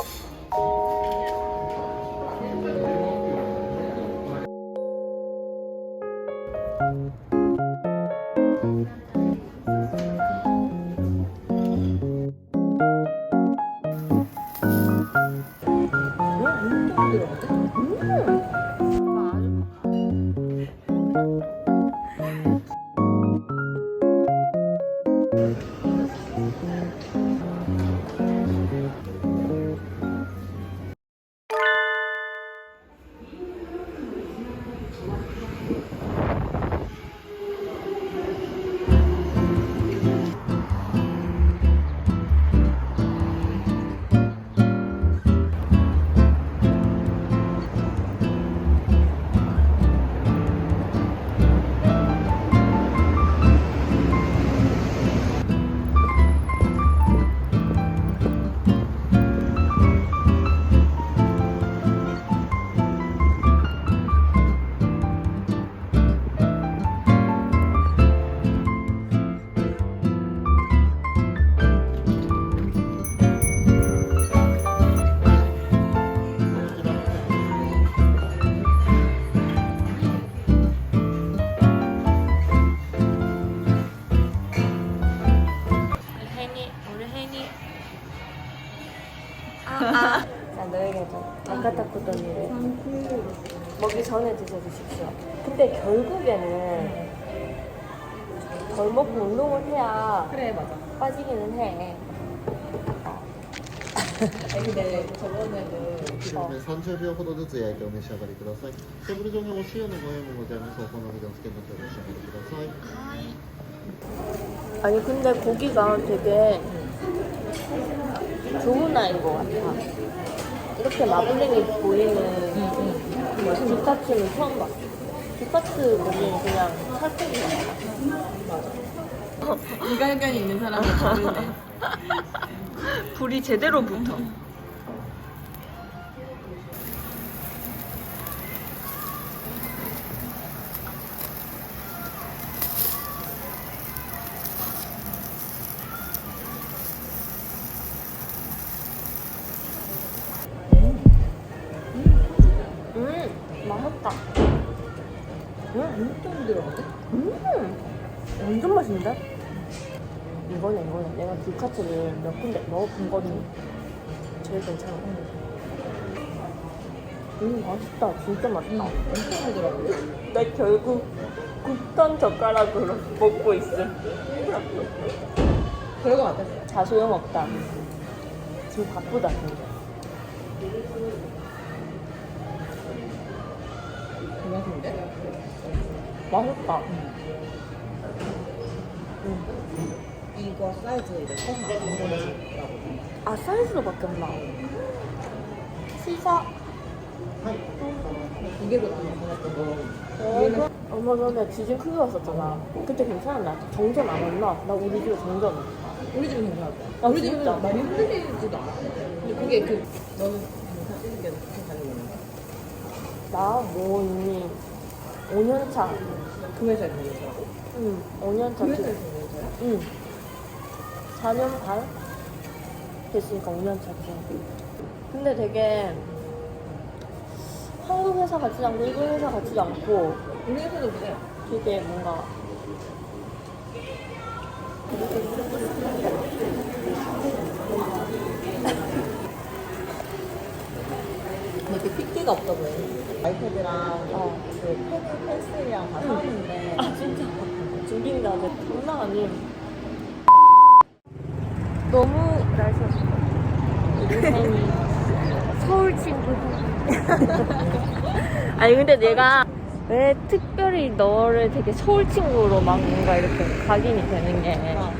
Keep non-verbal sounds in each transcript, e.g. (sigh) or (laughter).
혜 아까 닦았던 일을 먹기 전에 드셔주십시오. 근데 결국에는 덜 먹고 운동을 해야 그래 맞아. 빠지기는 해. 아니 근데 저번에는 30秒ほどずつ焼いてお召し上がりくださいテーブル上にお塩のご用もございますお好みでお付けになってお召し上がりください 아니 근데 고기가 되게 좋은 아이인 것 같아. 이렇게 마블링이 보이는 뭐 두카츠는 처음 봤어. 두카츠 고기는 그냥 같아. (laughs) 이갈견이 있는 사람은 다르네. (laughs) 불이 제대로 붙어. 이거는 내가 불카츠를 몇 군데 먹어본 거는 제일 괜찮아. 음 맛있다, 진짜 맛있다. 엄청 들어가네. 나 결국 굽던 젓가락으로 먹고 있어. 별거 같았어. 자 소용 없다. 지금 바쁘다 근데. 대박인데? 맛있다. 음. 이거 사이즈 이제 커서 안 보내라고. 아 사이즈로 바뀌었나? 시사. 보냈던 거. 얘는 얼마 전에 지진 크게 왔었잖아. 그때 괜찮았나? 정전 안 왔나? 나 우리 집에 정전. 왔어. 우리 집은 괜찮았어. 아, 우리 진짜? 집은 많이 흔들리지도 않아. 근데 그게 그 너는 무슨 다니는 나뭐 있니? 5년 차. 그 회사에 다니는 거라고? 응, 5년 차. 그 회사에 거야? 응. 4년 반? 됐으니까 5년차 때. 근데 되게 한국 회사 같지도 않고 일본 회사 같지도 않고 우리 회사도 그래. 되게 뭔가 그 핏기가 없어 보여. 아이패드랑 어. 그 펜, 펜슬이랑 다 사왔는데 아 진짜 준비가 내 장난 아님 너무 팬이 (laughs) 서울 친구 아니 근데 내가 왜 특별히 너를 되게 서울 친구로 막 뭔가 이렇게 각인이 되는 게 어.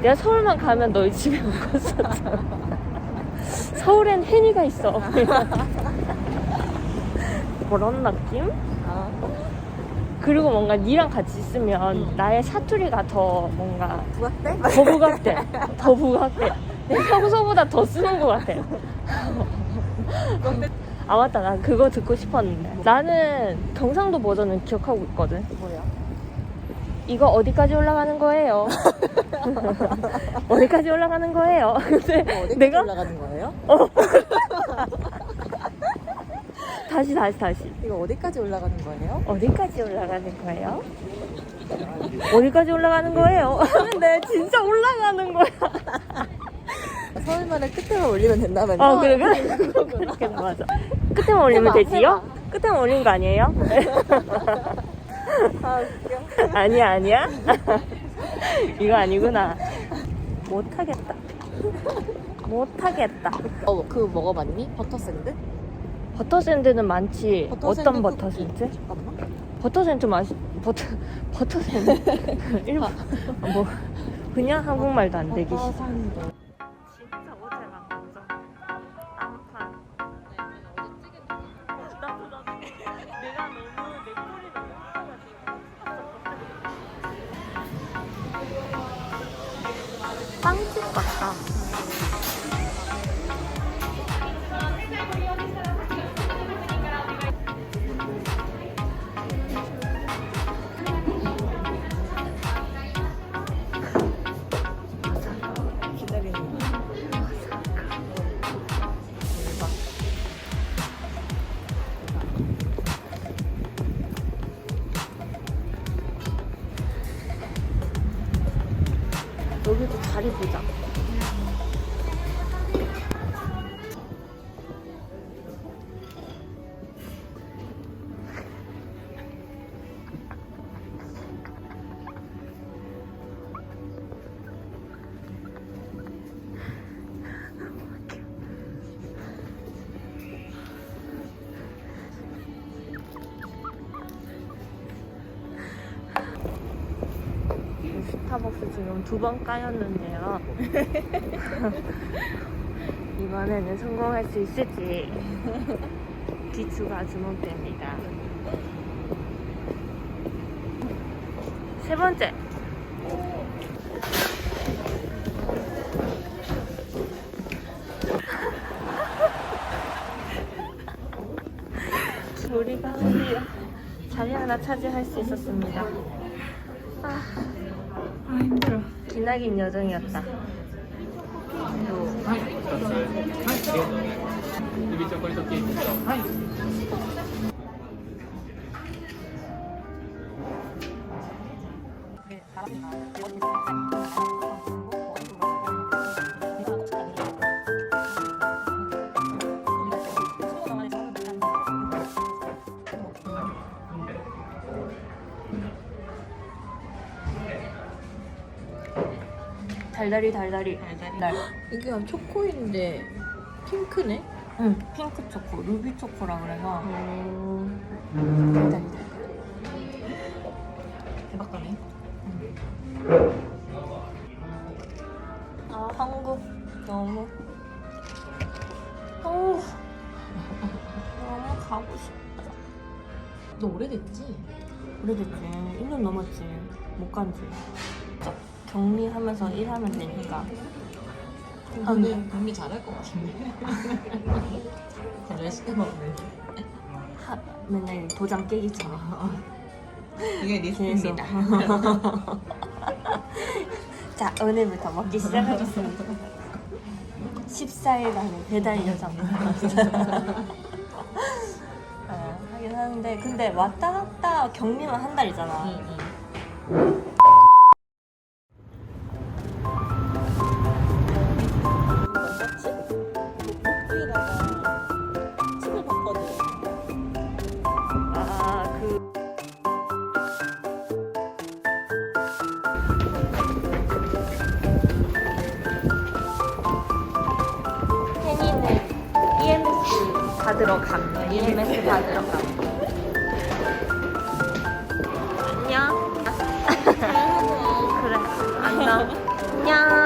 내가 서울만 가면 너희 집에 못 갔었잖아 (laughs) 서울엔 혜니가 있어 (laughs) 그런 느낌? 아, 그리고 뭔가 니랑 같이 있으면 나의 사투리가 더 뭔가 부각돼? 더 부각돼. 더 부각돼. 내 평소보다 더 쓰는 것 같아. 아 맞다 나 그거 듣고 싶었는데 나는 경상도 버전은 기억하고 있거든 뭐야? 이거 어디까지 올라가는 거예요? (laughs) 어디까지 올라가는 거예요? 근데 어디까지 내가 올라가는 거예요? (laughs) 다시 다시 다시 이거 어디까지 올라가는 거예요? 어디까지 올라가는 거예요? 어디까지 올라가는 거예요? (laughs) 하는데 진짜 올라가는 거야. (laughs) 서울말을 끝에만 올리면 된다면서? 어 그래 그래 그렇게 맞아. 끝에만 올리면 되지요? 끝에만 올린 거 아니에요? 아 웃겨 (laughs) 아니야 아니야. 이거 아니구나. 못하겠다. 못하겠다. 어, 그거 먹어봤니? 버터 샌드? 버터샌드는 많지. 버터샌드 어떤 쿠키. 버터샌드? 잠깐만 버터샌드 맛이 버터 (laughs) 버터샌드 (laughs) 일본 뭐 그냥 한국말도 안 되기 싫어. 버터샌드 진짜 어제가 완전 앙판. 나도 나도 내가 너무 내 꼴이 너무 커가지고 빵집 같다. 스타벅스 지금 두 번 까였는데요. (laughs) 이번에는 성공할 수 있을지 (laughs) 기추가 주목됩니다. 세 번째. (laughs) 우리가 우리 자리 하나 차지할 수 있었습니다. 아, 아 힘들어. 기나긴 여정이었다. 네, 잘합니다. 달달이 달달이. 달달이. 이게 초코인데 핑크네? 응, 핑크 초코, 루비 초코라 그래서. 달달이 대박거네 아, 한국 너무. 한국. 너무 가고 싶다. 너 오래됐지? 오래됐지. 1년 넘었지. 못 간지. 격리하면서 일하면 되니까. 아, 근데 경리 잘할 것 같은데 잘 레시피 먹네 하, 맨날 도장 깨기처럼. 이게 계속. (laughs) 자, 오늘부터 먹기 시작하겠습니다. 14일간의 배달 여정. 어, 하긴 하는데, 근데 왔다 갔다 격리만 한 달이잖아. 응, 아, 받으러 갑니다. 안녕. (laughs) 그래, 안녕. 안녕.